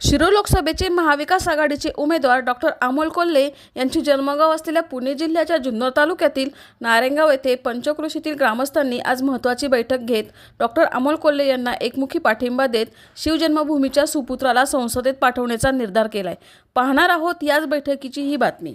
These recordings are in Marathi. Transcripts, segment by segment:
शिरूर लोकसभेचे महाविकास आघाडीचे उमेदवार डॉक्टर अमोल कोल्हे यांची जन्मगाव असलेल्या पुणे जिल्ह्याच्या जुन्नर तालुक्यातील नारेंगाव येथे पंचकृषीतील ग्रामस्थांनी आज महत्त्वाची बैठक घेत डॉक्टर अमोल कोल्हे यांना एकमुखी पाठिंबा देत शिवजन्मभूमीच्या सुपुत्राला संसदेत पाठवण्याचा निर्धार केलाय. पाहणार आहोत याच बैठकीची ही बातमी.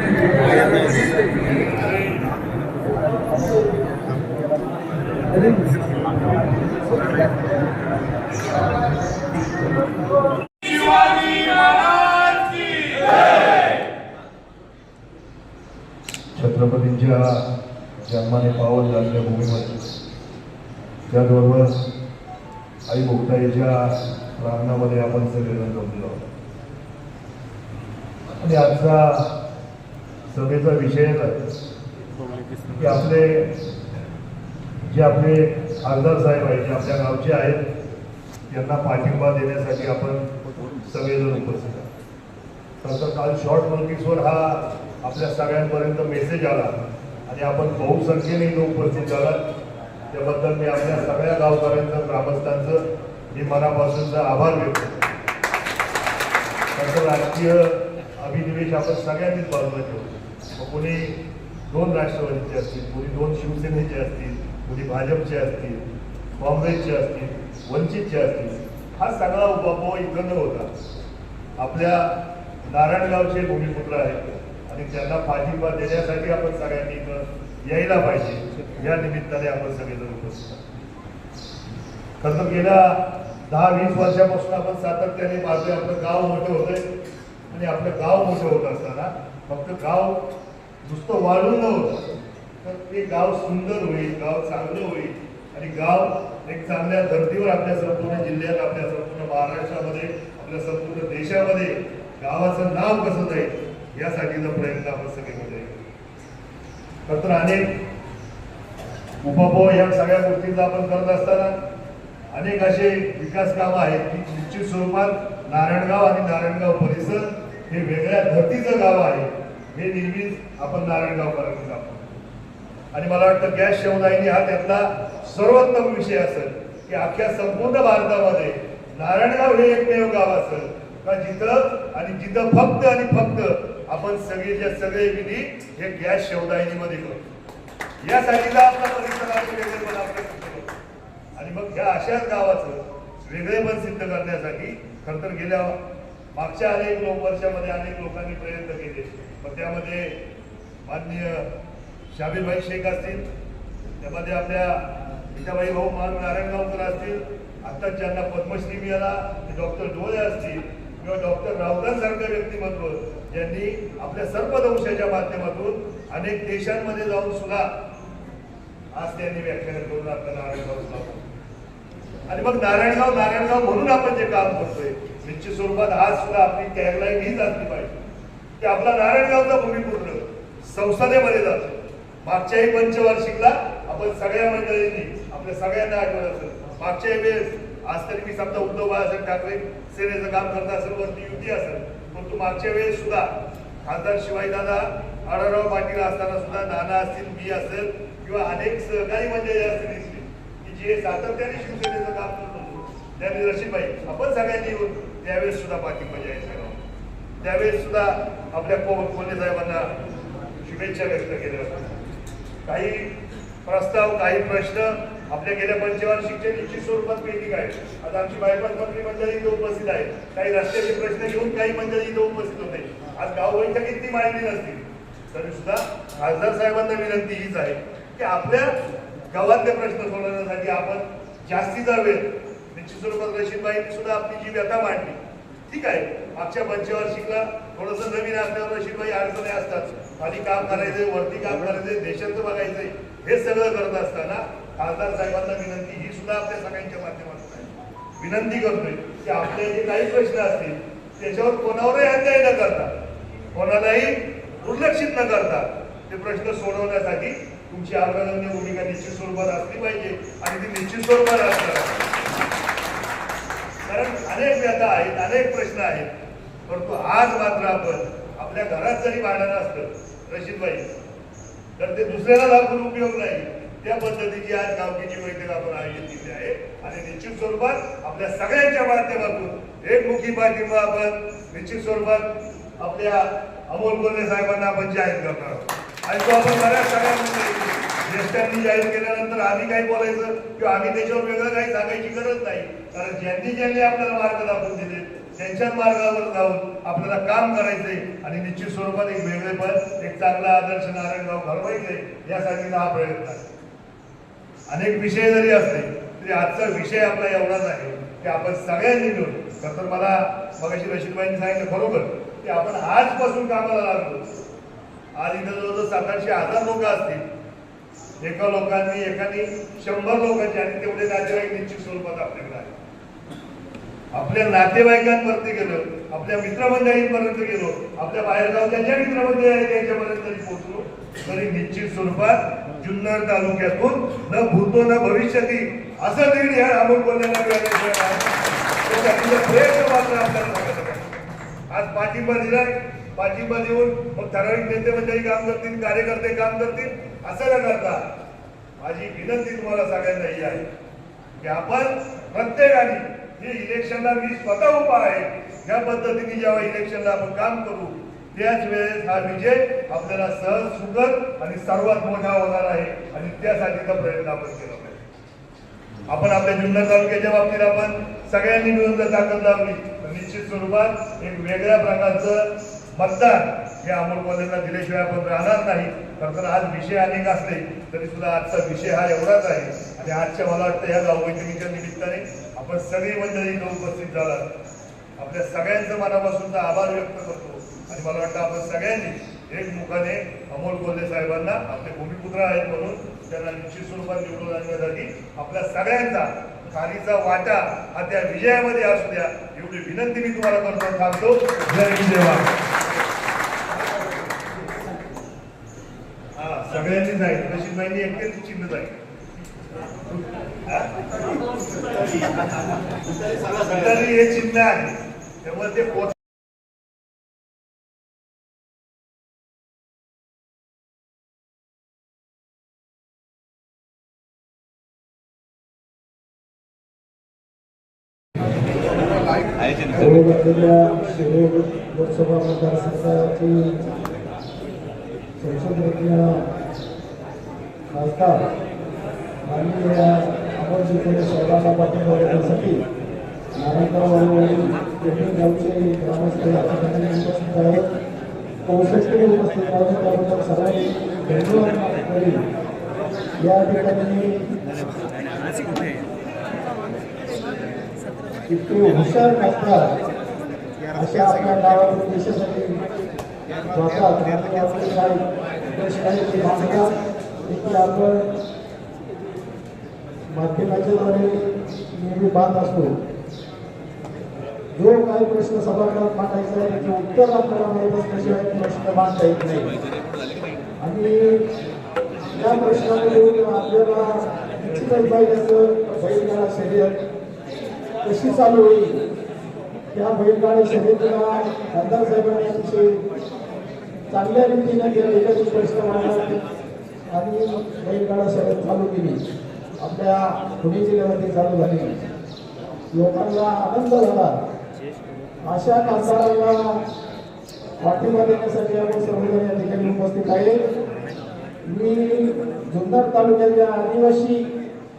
छत्रपतींच्या जन्माने पावन झालेल्या भूमीमध्ये त्याचबरोबर आई मुक्ताईच्या प्रांगणामध्ये आपण सगळेजण जमलो आणि आजचा सभेचा विषय की आपले जे आपले खासदार साहेब आहेत जे आपल्या गावचे आहेत यांना पाठिंबा देण्यासाठी आपण सगळेजण उपस्थित आहोत. तसं काल शॉर्ट नोटीसवर हा आपल्या सगळ्यांपर्यंत मेसेज आला आणि आपण बहुसंख्येने इथं उपस्थित झाला त्याबद्दल मी आपल्या सगळ्या गावकऱ्यांचं ग्रामस्थांचं मी मनापासूनचा आभार व्यक्त करतो. तसं राजकीय अभिनिवेश आपण सगळ्यांनीच बाजूला ठेवतो. मग कोणी दोन राष्ट्रवादीचे असतील कोणी दोन शिवसेनेचे असतील कोणी भाजपचे असतील काँग्रेसचे असतील वंचितचे असतील हा सगळा उपभोग इथं न होता. आपल्या नारायणगावचे भूमिपुत्र आहेत आणि त्यांना पाठिंबा देण्यासाठी आपण सगळ्यांनी इथं यायला पाहिजे. या निमित्ताने आपण सगळेजण उपस्थित खरं तर गेल्या दहा वीस वर्षापासून आपण सातत्याने पाहतोय आपलं गाव मोठं होतंय. आणि आपलं गाव मोठं होत असताना फक्त गाव नुसतं वाढून न होतं तर ते गाव सुंदर होईल गाव चांगलं होईल. आणि गाव एक चांगल्या धर्तीवर आपल्या संपूर्ण जिल्ह्यात आपल्या संपूर्ण महाराष्ट्रामध्ये आपल्या संपूर्ण देशामध्ये गावाचं नाव कसं जाईल यासाठीचा प्रयत्न आपण सगळे मध्ये तर अनेक उपभोग या सगळ्या गोष्टींचा आपण करत असताना अनेक असे विकास कामं आहेत. की निश्चित स्वरूपात नारायणगाव आणि नारायणगाव परिसर हे वेगळ्या धर्तीचं गाव आहे. हे नेहमीच आपण नारायणगावकरांनी दाखवतो. आणि मला वाटतं गॅस शेवदाईनी हा त्यातला सर्वोत्तम विषय असेल की अख्ख्या संपूर्ण भारतामध्ये नारायणगाव हे एकमेव गाव असेल. का जिथं आणि जिथं फक्त आणि फक्त आपण सगळेच्या सगळे विधी हे गॅस शेवदाईनीमध्ये करतो यासाठीचा आपला परिसराचं वेगळेपण आपलं आणि मग ह्या अशाच गावाचं वेगळेपण सिद्ध करण्यासाठी खरं तर गेल्या मागच्या अनेक लोक वर्षामध्ये अनेक लोकांनी प्रयत्न केले. पण त्यामध्ये माननीय शाबीरभाई शेख असतील त्यामध्ये आपल्या विठाबाई भाऊ मान नारायणगावकर असतील आत्ताच ज्यांना पद्मश्री मिळाला ते डॉक्टर डोळे असतील किंवा डॉक्टर रावदान सारखं व्यक्तिमत्व ज्यांनी आपल्या सर्पदंशाच्या माध्यमातून अनेक देशांमध्ये जाऊन सुद्धा आज त्यांनी व्याख्यान करून आपल्या नारायणगाव आणि मग नारायणगाव नारायणगाव म्हणून आपण जे काम करतोय निश्चित स्वरूपात आज सुद्धा आपली टॅगलाईन हीच असली पाहिजे. की आपला नारायणगावचा भूमिपुत्र संसदेमध्ये जातो. मागच्याही पंचवार्षिकला आपण सगळ्या मंडळींनी आपल्या सगळ्यांना आठवलं असेल. मागच्याही वेळेस आज तरी मी समजा उद्धव बाळासाहेब ठाकरे सेनेचं काम करत असेल वरती युती असेल परंतु मागच्या वेळेस सुद्धा खासदार शिवाजीदादा आढळराव पाटील असताना सुद्धा नाना असतील मी असेल किंवा अनेक सहकारी मंडळी असतील इथली की जे सातत्याने शिवसेनेचं काम करत होतो. त्यांनी रशीदबाई आपण सगळ्यांनी येऊन त्यावेळेस सुद्धा पाठिंबा जाहीर त्यावेळेस सुद्धा आपल्या को कोल्हे साहेबांना शुभेच्छा व्यक्त केल्या. होत्या काही प्रस्ताव काही प्रश्न आपल्या गेल्या पंचवार्षिकचे निश्चित स्वरूपात पेंडिंग आहे आता आमची बायपास मंत्री मंडळी इथं उपस्थित आहे. काही रस्त्याचे प्रश्न घेऊन काही मंडळी इथं उपस्थित होते आज गाव बैठकीत ती माहिती नसतील तरी सुद्धा खासदार साहेबांना विनंती हीच आहे की आपल्या गावातले प्रश्न सोडवण्यासाठी आपण जास्तीचा वेळ निश्चित स्वरूपात रशीदबाईंनी सुद्धा आपली जी व्यथा मांडली ठीक आहे. मागच्या पंचवार्षिकला थोडंसं नवीन असल्यावर रशीदबाई अडचणी असतात. खाली काम करायचंय वरती काम करायचंय देशाचं बघायचंय हे सगळं करत असताना खासदार साहेबांना विनंती ही सुद्धा आपल्या सगळ्यांच्या माध्यमातून आहे. विनंती करतोय की आपले जे काही प्रश्न असतील त्याच्यावर कोणावरही अन्याय न करता कोणालाही दुर्लक्षित न करता ते प्रश्न सोडवण्यासाठी तुमची अग्रगण्य भूमिका निश्चित स्वरूपात असली पाहिजे आणि ती निश्चित स्वरूपात असणार कारण अनेक व्यथा आहेत अनेक प्रश्न आहेत परंतु आज मात्र आपण आपल्या घरात जरी भांडण असतं रशीदबाई. तर ते दुसऱ्याला दाखवून उपयोग नाही. त्या पद्धतीची आज गावकीची बैठक आपण आयोजित केली आहे. आणि निश्चित स्वरूपात आपल्या सगळ्यांच्या माध्यमातून एकमुखी पाठिंबा आपण निश्चित स्वरूपात आपल्या अमोल कोल्हे साहेबांना आपण जाहीर करणार आहोत. आणि तो आपण बऱ्याच सगळ्यांमध्ये ज्येष्ठांनी जाहीर केल्यानंतर आम्ही काही बोलायचं किंवा आम्ही त्याच्यावर वेगळं काही सांगायची गरज नाही. कारण ज्यांनी ज्यांनी आपल्याला मार्ग दाखवून दिले त्यांच्या मार्गावर जाऊन आपल्याला काम करायचंय आणि निश्चित स्वरूपात एक वेगळेपण एक चांगला आदर्श नारायणगाव घडवायचंय यासाठी हा प्रयत्न आहे. अनेक विषय जरी असले तरी आजचा विषय आपला एवढाच आहे की आपण सगळ्यांनी मिळून खर तर मला मगाशी रशीदबाईंनी सांगितलं खरोखर की आपण आजपासून कामाला लागलो. आज इथं जवळजवळ सात आठशे हजार लोक असतील. एका लोकांनी एकाने शंभर लोकांचे आणि तेवढे नातेवाईक निश्चित स्वरूपात आपल्याकडे आहे आपल्या नातेवाईकांपर्यंत गेलो आपल्या मित्रमंडळींपर्यंत गेलो आपल्या बाहेरगावच्या ज्या मित्रमंडळी आहेत त्यांच्यापर्यंत तरी पोहोचलो. तरी निश्चित स्वरूपात जुन्नर तालुक्यातून न भूतो न भविष्यती असं तरी ह्या अमोल बोलण्याला प्रयत्न मात्र आपल्याला आज पाठिंबा दिलाय पाठिंबा देऊन मग ठराविक नेते मंडळी काम करतील कार्यकर्ते काम करतील असं न करता माझी विनंती तुम्हाला सगळ्यांना ही आहे की आपण प्रत्येकाने हे इलेक्शनला मी स्वतः उभा आहे. या पद्धतीने जेव्हा इलेक्शनला आपण काम करू त्याच वेळेस हा विजय आपल्याला सहज सुखद आणि सर्वात मोठा होणार आहे. आणि त्यासाठीचा प्रयत्न आपण केला पाहिजे. आपण आपल्या जुन्नर तालुक्याच्या बाबतीत आपण सगळ्यांनी मिळून जर ताकद लावली तर निश्चित स्वरूपात एक वेगळ्या प्रकारचं मतदान हे अमोल कोल्हेंना दिल्याशिवाय आपण राहणार नाही. खरं तर आज विषय अनेक असले तरी सुद्धा आजचा विषय हा एवढाच आहे. आणि आजच्या मला वाटतं या गावबैठकीच्या निमित्ताने आपण सगळी मंडळी इथं उपस्थित झालात. आपल्या सगळ्यांचं मनापासूनचा आभार व्यक्त करतो. आणि मला वाटतं आपण सगळ्यांनी एकमुखाने अमोल कोल्हे साहेबांना आपले भूमिपुत्र आहेत म्हणून त्यांना निश्चित स्वरूपात निवडून आणण्यासाठी आपल्या सगळ्यांचा खालीचा वाटा हा त्या विजयामध्ये असू द्या. एवढी विनंती मी तुम्हाला करतो थांबतो. जय विजयवा हा सगळ्यांनी जाईल रशीद बाईंनी एकटेच चिन्ह जाईल तरी हे चिन्ह आहे. त्यामुळे ते शिरोळ लोकसभा मतदारसंघाची संसदरत्न खासदार माननीय अमोलजी कोल्हे साहेबांना पाठिंबा देण्यासाठी नारायणगाव आणि गावचे ग्रामस्थ या ठिकाणी उपस्थित आहेत चौसष्टकडे उपस्थित आहेत त्याबद्दल धन्यवाद करील या ठिकाणी इतके हुशार अशा आपल्या गावातून देशासाठी जातात. काही आपण माध्यमाच्या द्वारे नेहमी बात असतो. जो काही प्रश्न सभागृहात मांडायचा आहे त्याचे उत्तर आपल्याला माहीत असल्याशिवाय प्रश्न मांडता येत नाही. आणि त्या प्रश्नामध्ये आपल्याला निश्चितच पाहिजे असं बैलगाडा शर्यत कशी चालू होईल त्या बैलगाडा शर्यतीला खासदार साहेबांनी अतिशय चांगल्या रीतीने केलं. एखादी प्रश्न मांडला आणि बैलगाडा शर्यत चालू केली. आपल्या पुणे जिल्ह्यामध्ये चालू झाली. लोकांना आनंद झाला. अशा खासदारांना पाठिंबा देण्यासाठी आपण सर्वजण या ठिकाणी उपस्थित आहे. मी जुन्नर तालुक्याच्या आदिवासी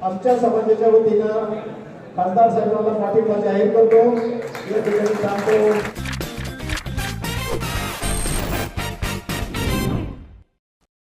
आमच्या समाजाच्या वतीनं खासदार साहेबांना पाठिंबा जाहीर करतो. या ठिकाणी सांगतो